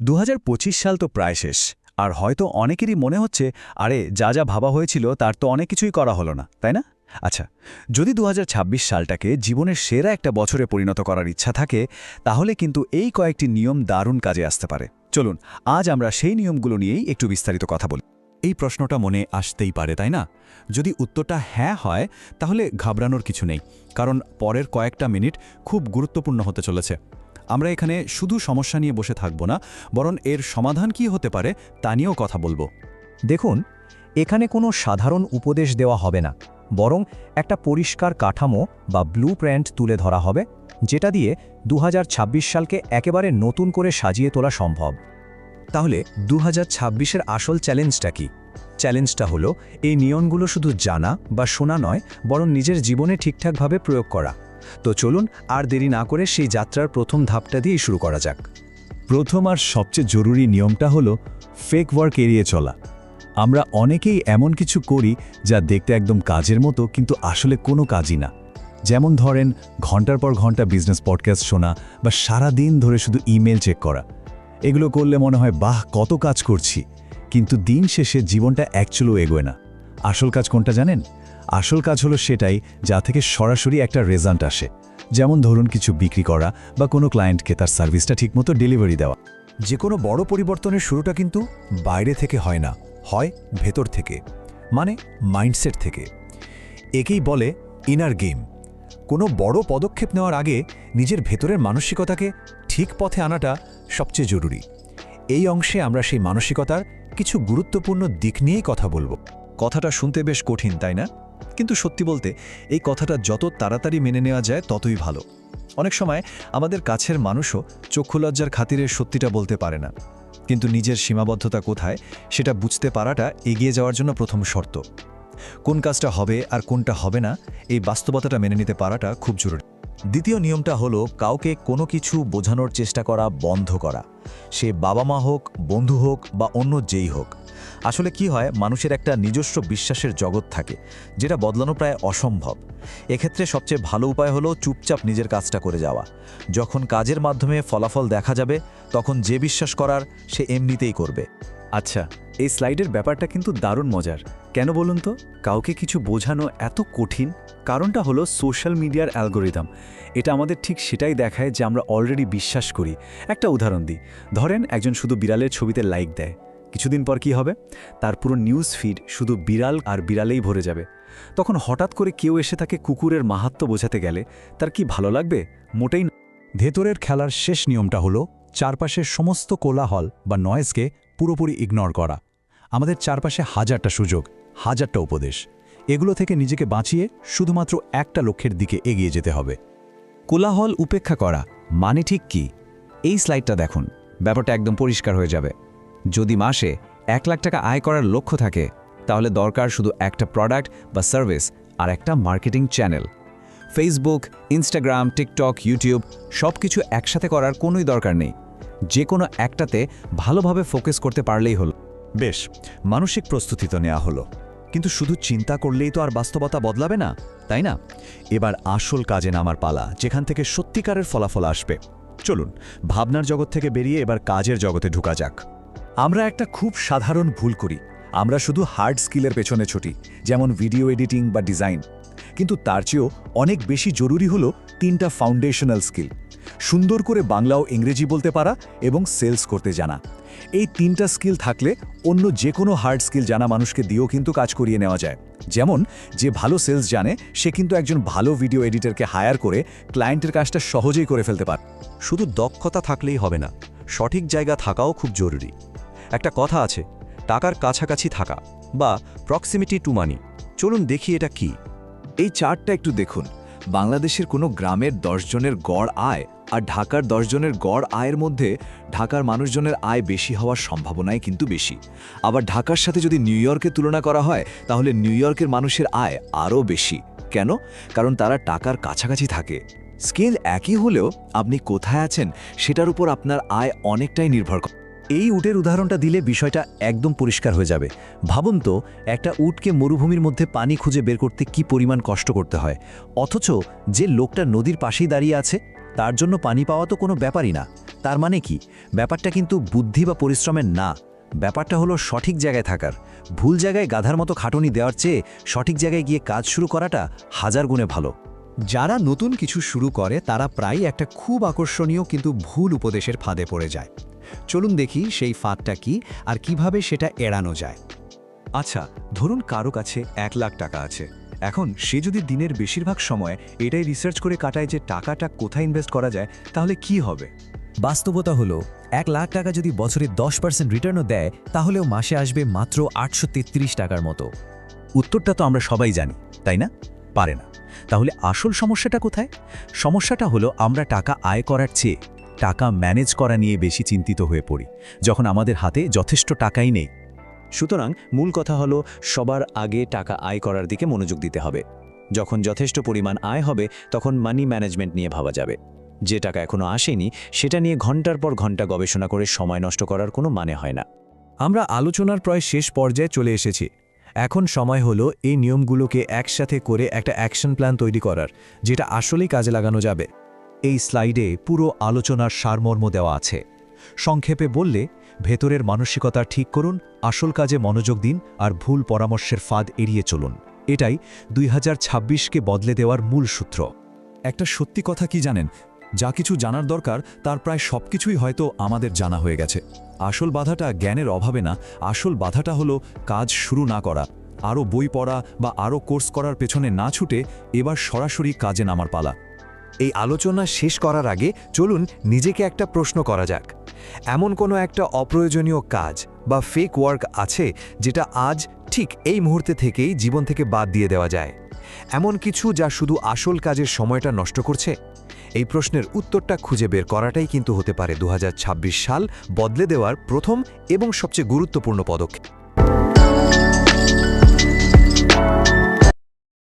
দু হাজার পঁচিশ সাল তো প্রায় শেষ, আর হয়তো অনেকেরই মনে হচ্ছে, আরে, যা যা ভাবা হয়েছিল তার তো অনেক কিছুই করা হলো না, তাই না? আচ্ছা যদি দুহাজার ছাব্বিশ সালটাকে জীবনের সেরা একটা বছরে পরিণত করার ইচ্ছা থাকে, তাহলে কিন্তু এই কয়েকটি নিয়ম দারুণ কাজে আসতে পারে। চলুন, আজ আমরা সেই নিয়মগুলো নিয়েই একটু বিস্তারিত কথা বলি। এই প্রশ্নটা মনে আসতেই পারে, তাই না? যদি উত্তরটা হ্যাঁ হয়, তাহলে ঘাবড়ানোর কিছু নেই, কারণ পরের কয়েকটা মিনিট খুব গুরুত্বপূর্ণ হতে চলেছে। আমরা এখানে শুধু সমস্যা নিয়ে বসে থাকব না, বরং এর সমাধান কি হতে পারে তা নিয়েও কথা বলব। দেখুন, এখানে কোনো সাধারণ উপদেশ দেওয়া হবে না, বরং একটা পরিষ্কার কাঠামো বা ব্লু তুলে ধরা হবে, যেটা দিয়ে দু হাজার ছাব্বিশ সালকে একেবারে নতুন করে সাজিয়ে তোলা সম্ভব। তাহলে দু হাজার আসল চ্যালেঞ্জটা কি? চ্যালেঞ্জটা হলো, এই নিয়মগুলো শুধু জানা বা শোনা নয়, বরং নিজের জীবনে ঠিকঠাকভাবে প্রয়োগ করা। তো চলুন আর দেরি না করে সেই যাত্রার প্রথম ধাপটা দিয়েই শুরু করা যাক। প্রথম আর সবচেয়ে জরুরি নিয়মটা হলো ফেক ওয়ার্ক এড়িয়ে চলা। আমরা অনেকেই এমন কিছু করি যা দেখতে একদম কাজের মতো কিন্তু আসলে কোনো কাজই না। যেমন ধরেন, ঘণ্টার পর ঘণ্টা বিজনেস পডকাস্ট শোনা বা সারা দিন ধরে শুধু ইমেল চেক করা। এগুলো করলে মনে হয়, বাহ, কত কাজ করছি। কিন্তু দিন শেষে জীবনটা অ্যাকচুয়ালও এগোয় না। আসল কাজ কোনটা জানেন? আসল কাজ হলো সেটাই যা থেকে সরাসরি একটা রেজাল্ট আসে। যেমন ধরুন কিছু বিক্রি করা বা কোনো ক্লায়েন্টকে তার সার্ভিসটা ঠিকমতো ডেলিভারি দেওয়া। যে কোনো বড় পরিবর্তনের শুরুটা কিন্তু বাইরে থেকে হয় না, হয় ভেতর থেকে মানে মাইন্ডসেট থেকে। একেই বলে ইনার গেম কোনো বড় পদক্ষেপ নেওয়ার আগে নিজের ভেতরের মানসিকতাকে ঠিক পথে আনাটা সবচেয়ে জরুরি। এই অংশে আমরা সেই মানসিকতার কিছু গুরুত্বপূর্ণ দিক নিয়েই কথা বলব। কথাটা শুনতে বেশ কঠিন, তাই না? কিন্তু সত্যি বলতে, এই কথাটা যত তাড়াতাড়ি মেনে নেওয়া যায় ততই ভালো। অনেক সময় আমাদের কাছের মানুষও চক্ষুলজ্জার খাতিরে সত্যিটা বলতে পারে না। কিন্তু নিজের সীমাবদ্ধতা কোথায়, সেটা বুঝতে পারাটা এগিয়ে যাওয়ার জন্য প্রথম শর্ত। কোন কাজটা হবে আর কোনটা হবে না, এই বাস্তবতাটা মেনে নিতে পারাটা খুব জরুরি। দ্বিতীয় নিয়মটা হলো কাউকে কোনো কিছু বোঝানোর চেষ্টা করা বন্ধ করা। সে বাবা মা হোক, বন্ধু হোক বা অন্য যেই হোক। আসলে কি হয়, মানুষের একটা নিজস্ব বিশ্বাসের জগৎ থাকে, যেটা বদলানো প্রায় অসম্ভব। এক্ষেত্রে সবচেয়ে ভালো উপায় হলো চুপচাপ নিজের কাজটা করে যাওয়া। যখন কাজের মাধ্যমে ফলাফল দেখা যাবে, তখন যে বিশ্বাস করার, সে এমনিতেই করবে। আচ্ছা এই স্লাইডের ব্যাপারটা কিন্তু দারুণ মজার। কেন বলুন তো? কাউকে কিছু বোঝানো এত কঠিন। কারণটা হলো সোশ্যাল মিডিয়ার অ্যালগোরিদম। এটা আমাদের ঠিক সেটাই দেখায় যে আমরা অলরেডি বিশ্বাস করি। একটা উদাহরণ দিই। ধরেন একজন শুধু বিড়ালের ছবিতে লাইক দেয়। কিছুদিন পর কি হবে? তার পুরো নিউজ ফিড শুধু বিড়াল আর বিড়ালেই ভরে যাবে। তখন হঠাৎ করে কেউ এসে তাকে কুকুরের মাহাত্ম বোঝাতে গেলে, তার কি ভালো লাগবে? মোটেই ভেতরের খেলার শেষ নিয়মটা হলো চারপাশের সমস্ত কোলাহল বা নয়েজকে পুরোপুরি ইগনোর করা। আমাদের চারপাশে হাজারটা সুযোগ, হাজারটা উপদেশ। এগুলো থেকে নিজেকে বাঁচিয়ে শুধুমাত্র একটা লক্ষ্যের দিকে এগিয়ে যেতে হবে। কোলাহল উপেক্ষা করা মানে ঠিক কি? এই স্লাইডটা দেখুন। ব্যাপারটা একদম পরিষ্কার হয়ে যাবে। যদি মাসে এক লাখ টাকা আয় করার লক্ষ্য থাকে, তাহলে দরকার শুধু একটা প্রোডাক্ট বা সার্ভিস আর একটা marketing channel Facebook Instagram TikTok YouTube সব কিছু একসাথে করার কোনোই দরকার নেই। যে কোনো একটাতে ভালোভাবে ফোকাস করতে পারলেই হল। বেশ, মানসিক প্রস্তুতি তো নেওয়া হলো। কিন্তু শুধু চিন্তা করলেই তো আর বাস্তবতা বদলাবে না, তাই না? এবার আসল কাজে নামার পালা, যেখান থেকে সত্যিকারের ফলাফল আসবে। চলুন, ভাবনার জগৎ থেকে বেরিয়ে এবার কাজের জগতে ঢুকা যাক। আমরা একটা খুব সাধারণ ভুল করি। আমরা শুধু হার্ড স্কিলের পেছনে ছুটি, যেমন ভিডিও এডিটিং বা ডিজাইন কিন্তু তার চেয়েও অনেক বেশি জরুরি হলো তিনটা ফাউন্ডেশনাল স্কিল সুন্দর করে বাংলা ও ইংরেজি বলতে পারা এবং সেলস করতে জানা। এই তিনটা স্কিল থাকলে অন্য যে কোনো হার্ড স্কিল জানা মানুষকে দিয়েও কিন্তু কাজ করিয়ে নেওয়া যায়। যেমন, যে ভালো সেলস জানে, সে কিন্তু একজন ভালো ভিডিও এডিটরকে হায়ার করে ক্লায়েন্টের কাজটা সহজেই করে ফেলতে পারে। শুধু দক্ষতা থাকলেই হবে না, সঠিক জায়গা থাকাও খুব জরুরি। একটা কথা আছে, টাকার কাছাকাছি থাকা বা প্রক্সিমিটি টু মানি চলুন দেখি এটা কি। এই চার্টটা একটু দেখুন। বাংলাদেশের কোনো গ্রামের দশজনের গড় আয় আর ঢাকার দশজনের গড় আয়ের মধ্যে ঢাকার মানুষজনের আয় বেশি হওয়ার সম্ভাবনাই কিন্তু বেশি। আবার ঢাকার সাথে যদি নিউ ইয়র্কে তুলনা করা হয়, তাহলে নিউ ইয়র্কের মানুষের আয় আরও বেশি। কেন? কারণ তারা টাকার কাছাকাছি থাকে। স্কেল একই হলেও আপনি কোথায় আছেন, সেটার উপর আপনার আয় অনেকটাই নির্ভর করে এই উটের উদাহরণটা দিলে বিষয়টা একদম পরিষ্কার হয়ে যাবে। ভাবুন তো, একটা উটকে মরুভূমির মধ্যে পানি খুঁজে বের করতে কি পরিমাণ কষ্ট করতে হয়? অথচ যে লোকটা নদীর পাশেই দাঁড়িয়ে আছে, তার জন্য পানি পাওয়া তো কোনো ব্যাপারই না। তার মানে কি? ব্যাপারটা কিন্তু বুদ্ধি বা পরিশ্রমের না। ব্যাপারটা হলো সঠিক জায়গায় থাকার। ভুল জায়গায় গাধার মতো খাটুনি দেওয়ার চেয়ে সঠিক জায়গায় গিয়ে কাজ শুরু করাটা হাজার গুণে ভালো। যারা নতুন কিছু শুরু করে, তারা প্রায় একটা খুব আকর্ষণীয় কিন্তু ভুল উপদেশের ফাঁদে পড়ে যায়। চলুন দেখি সেই ফাঁদটা কি আর কীভাবে সেটা এড়ানো যায়। আচ্ছা ধরুন কারও কাছে এক লাখ টাকা আছে। এখন সে যদি দিনের বেশিরভাগ সময় এটাই রিসার্চ করে কাটায় যে টাকাটা কোথায় ইনভেস্ট করা যায়, তাহলে কি হবে? বাস্তবতা হলো, এক লাখ টাকা যদি বছরে দশ পার্সেন্ট রিটার্নও দেয়, তাহলেও মাসে আসবে মাত্র আটশো তেত্রিশ টাকার মতো। উত্তরটা তো আমরা সবাই জানি, তাই না? পারে না। তাহলে আসল সমস্যাটা কোথায়? সমস্যাটা হলো আমরা টাকা আয় করার চেয়ে টাকা ম্যানেজ করা নিয়ে বেশি চিন্তিত হয়ে পড়ি, যখন আমাদের হাতে যথেষ্ট টাকাই নেই। সুতরাং মূল কথা হলো, সবার আগে টাকা আয় করার দিকে মনোযোগ দিতে হবে। যখন যথেষ্ট পরিমাণ আয় হবে, তখন মানি ম্যানেজমেন্ট নিয়ে ভাবা যাবে। যে টাকা এখনও আসেনি, সেটা নিয়ে ঘণ্টার পর ঘণ্টা গবেষণা করে সময় নষ্ট করার কোনো মানে হয় না। আমরা আলোচনার প্রায় শেষ পর্যায়ে চলে এসেছি। এখন সময় হলো এই নিয়মগুলোকে একসাথে করে একটা অ্যাকশন প্ল্যান তৈরি করার, যেটা আসলেই কাজে লাগানো যাবে। এই স্লাইডে পুরো আলোচনার সারমর্ম দেওয়া আছে। সংক্ষেপে বললে, ভেতরের মানসিকতা ঠিক করুন, আসল কাজে মনোযোগ দিন আর ভুল পরামর্শের ফাঁদ এড়িয়ে চলুন। এটাই দুই কে বদলে দেওয়ার মূল সূত্র। একটা সত্যি কথা কি জানেন? যা কিছু জানার দরকার, তার প্রায় সব কিছুই হয়তো আমাদের জানা হয়ে গেছে। আসল বাধাটা জ্ঞানের অভাবে না, আসল বাধাটা হলো কাজ শুরু না করা, আরও বই পড়া বা আরও কোর্স করার পেছনে না ছুটে এবার সরাসরি কাজে নামার পালা। এই আলোচনা শেষ করার আগে চলুন নিজেকে একটা প্রশ্ন করা যাক। এমন কোনো একটা অপ্রয়োজনীয় কাজ বা ফেক ওয়ার্ক আছে যেটা আজ ঠিক এই মুহূর্তে থেকেই জীবন থেকে বাদ দিয়ে দেওয়া যায়? এমন কিছু যা শুধু আসল কাজের সময়টা নষ্ট করছে? এই প্রশ্নের উত্তরটা খুঁজে বের করাটাই কিন্তু হতে পারে দু হাজার ছাব্বিশ সাল বদলে দেওয়ার প্রথম এবং সবচেয়ে গুরুত্বপূর্ণ পদক্ষেপ।